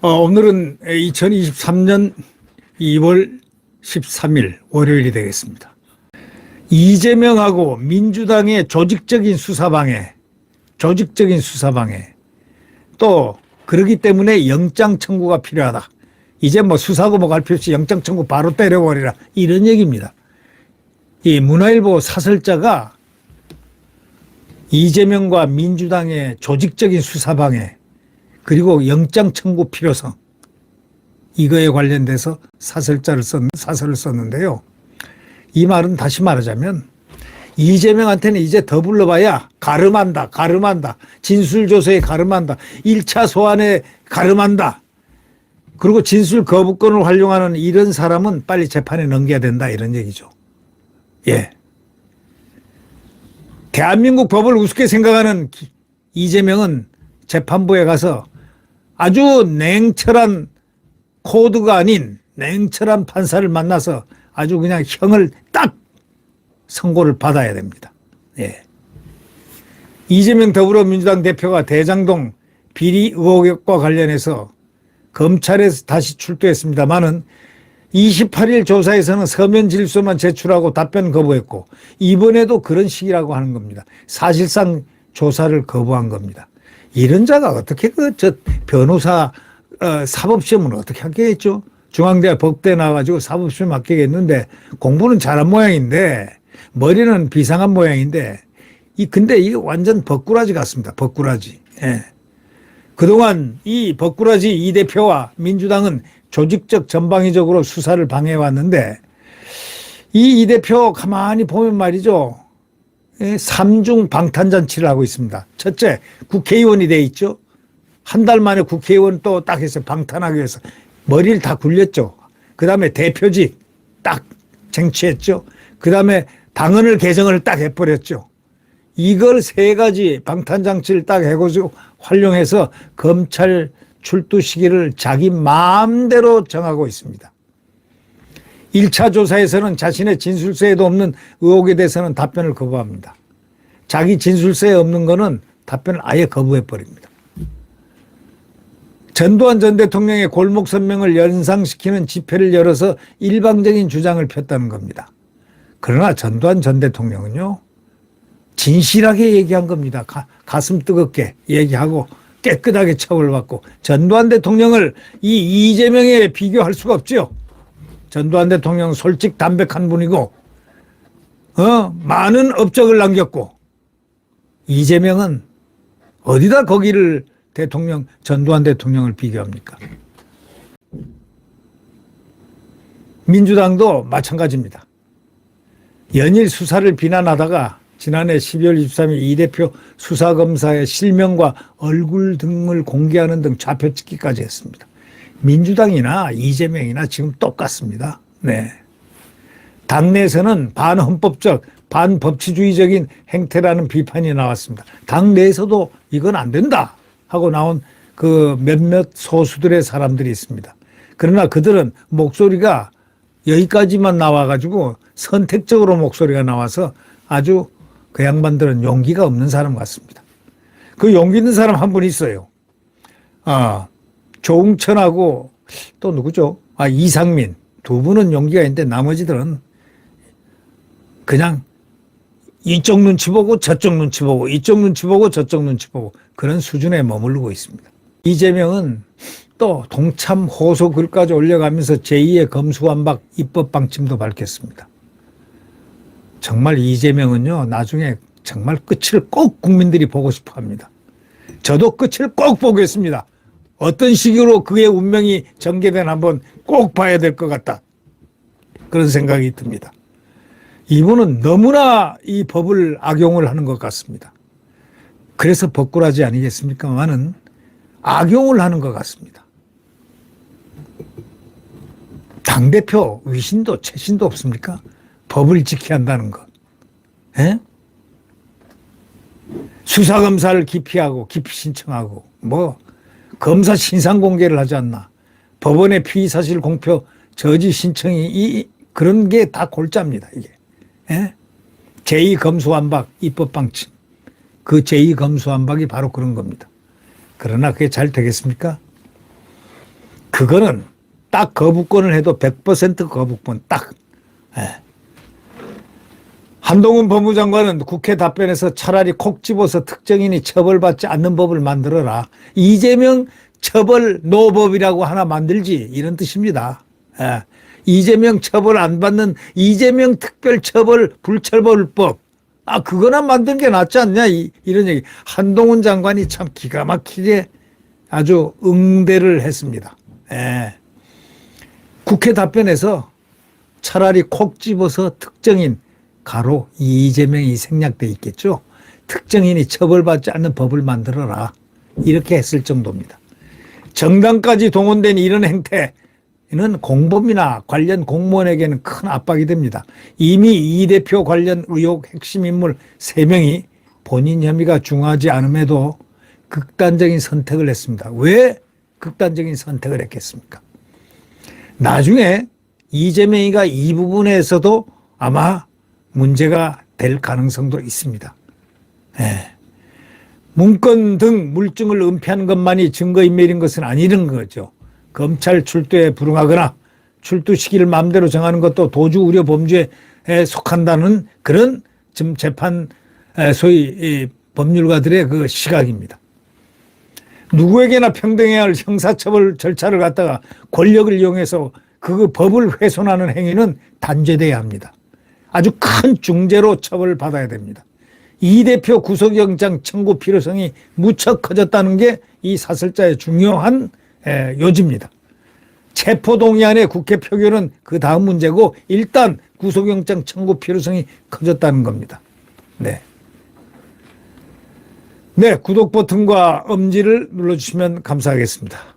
어, 오늘은 2023년 2월 13일 월요일이 되겠습니다. 이재명하고 민주당의 조직적인 수사방해, 조직적인 수사방해, 또 그러기 때문에 영장 청구가 필요하다. 이제 뭐 수사고 뭐갈 필요 없이 영장 청구 바로 때려버리라. 이런 얘기입니다. 이 문화일보 사설자가 이재명과 민주당의 조직적인 수사방해, 그리고 영장 청구 필요성 이거에 관련돼서 사설자를 썼 사설을 썼는데요. 이 말은 다시 말하자면 이재명한테는 이제 더 불러봐야 가름한다, 가름한다, 진술조서에 가름한다, 1차 소환에 가름한다. 그리고 진술 거부권을 활용하는 이런 사람은 빨리 재판에 넘겨야 된다 이런 얘기죠. 예. 대한민국 법을 우습게 생각하는 이재명은 재판부에 가서 아주 냉철한 코드가 아닌 냉철한 판사를 만나서 아주 그냥 형을 딱 선고를 받아야 됩니다. 예. 이재명 더불어민주당 대표가 대장동 비리 의혹과 관련해서 검찰에 다시 출두했습니다만은 28일 조사에서는 서면 질서만 제출하고 답변 거부했고 이번에도 그런 식이라고 하는 겁니다. 사실상 조사를 거부한 겁니다. 이런 자가 어떻게 그 저 변호사 어, 사법시험을 어떻게 하겠죠? 중앙대 법대 나와가지고 사법시험 합격했는데 공부는 잘한 모양인데 머리는 비상한 모양인데 이 근데 이게 완전 벅꾸라지 같습니다. 벅꾸라지. 예. 그동안 이 벅꾸라지 이 대표와 민주당은 조직적 전방위적으로 수사를 방해해왔는데 이 이 대표 가만히 보면 말이죠. 예, 삼중 방탄잔치를 하고 있습니다. 첫째, 국회의원이 돼 있죠. 한 달 만에 국회의원 또 딱 해서 방탄하기 위해서 머리를 다 굴렸죠. 그 다음에 대표직 딱 쟁취했죠. 그 다음에 당헌을 개정을 딱 해버렸죠. 이걸 세 가지 방탄 장치를 딱 해가지고 활용해서 검찰 출두 시기를 자기 마음대로 정하고 있습니다. 1차 조사에서는 자신의 진술서에도 없는 의혹에 대해서는 답변을 거부합니다. 자기 진술서에 없는 거는 답변을 아예 거부해 버립니다. 전두환 전 대통령의 골목 선명을 연상시키는 집회를 열어서 일방적인 주장을 폈다는 겁니다. 그러나 전두환 전 대통령은요, 진실하게 얘기한 겁니다. 가, 가슴 뜨겁게 얘기하고 깨끗하게 처벌받고 전두환 대통령을 이 이재명에 비교할 수가 없죠. 전두환 대통령 솔직 담백한 분이고 어 많은 업적을 남겼고 이재명은 어디다 거기를 대통령 전두환 대통령을 비교합니까? 민주당도 마찬가지입니다. 연일 수사를 비난하다가 지난해 12월 23일 이 대표 수사검사의 실명과 얼굴 등을 공개하는 등 좌표 찍기까지 했습니다. 민주당이나 이재명이나 지금 똑같습니다. 네. 당내에서는 반헌법적, 반법치주의적인 행태라는 비판이 나왔습니다. 당내에서도 이건 안 된다 하고 나온 그 몇몇 소수들의 사람들이 있습니다. 그러나 그들은 목소리가 여기까지만 나와가지고 선택적으로 목소리가 나와서 아주 그 양반들은 용기가 없는 사람 같습니다. 그 용기 있는 사람 한 분 있어요. 아, 조웅천하고 또 누구죠? 아, 이상민. 두 분은 용기가 있는데 나머지들은 그냥 이쪽 눈치 보고 저쪽 눈치 보고 이쪽 눈치 보고 저쪽 눈치 보고 그런 수준에 머무르고 있습니다. 이재명은 또 동참 호소 글까지 올려가면서 제2의 검수완박 입법 방침도 밝혔습니다. 정말 이재명은요, 나중에 정말 끝을 꼭 국민들이 보고 싶어 합니다. 저도 끝을 꼭 보겠습니다. 어떤 식으로 그의 운명이 전개된 한번 꼭 봐야 될 것 같다. 그런 생각이 듭니다. 이분은 너무나 이 법을 악용을 하는 것 같습니다. 그래서 법꾸라지 아니겠습니까만은 악용을 하는 것 같습니다. 당대표 위신도 최신도 없습니까? 법을 지켜야 한다는 것. 에? 수사검사를 기피하고 기피 신청하고 뭐 검사 신상 공개를 하지 않나. 법원의 피의 사실 공표 저지 신청이 이 그런 게 다 골자입니다, 이게. 예? 제2 검수완박 입법 방침. 그 제2 검수완박이 바로 그런 겁니다. 그러나 그게 잘 되겠습니까? 그거는 딱 거부권을 해도 100% 거부권 딱. 예. 한동훈 법무장관은 국회 답변에서 차라리 콕 집어서 특정인이 처벌받지 않는 법을 만들어라. 이재명 처벌 노법이라고 하나 만들지 이런 뜻입니다. 예. 이재명 처벌 안 받는 이재명 특별 처벌 불처벌법. 아 그거나 만든 게 낫지 않냐 이, 이런 얘기. 한동훈 장관이 참 기가 막히게 아주 응대를 했습니다. 예. 국회 답변에서 차라리 콕 집어서 특정인 가로 이재명이 생략돼 있겠죠. 특정인이 처벌받지 않는 법을 만들어라. 이렇게 했을 정도입니다. 정당까지 동원된 이런 행태는 공범이나 관련 공무원에게는 큰 압박이 됩니다. 이미 이 대표 관련 의혹 핵심 인물 3명이 본인 혐의가 중하지 않음에도 극단적인 선택을 했습니다. 왜 극단적인 선택을 했겠습니까? 나중에 이재명이가 이 부분에서도 아마 문제가 될 가능성도 있습니다. 예. 문건 등 물증을 은폐한 것만이 증거인멸인 것은 아니는 거죠. 검찰 출두에 불응하거나 출두 시기를 마음대로 정하는 것도 도주 우려 범죄에 속한다는 그런 지금 재판 에, 소위 이 법률가들의 그 시각입니다. 누구에게나 평등해야 할 형사처벌 절차를 갖다가 권력을 이용해서 그 법을 훼손하는 행위는 단죄돼야 합니다. 아주 큰 중죄로 처벌받아야 됩니다. 이 대표 구속영장 청구 필요성이 무척 커졌다는 게 이 사설자의 중요한 에, 요지입니다. 체포동의안의 국회 표결은 그 다음 문제고 일단 구속영장 청구 필요성이 커졌다는 겁니다. 네. 네, 구독 버튼과 엄지를 눌러주시면 감사하겠습니다.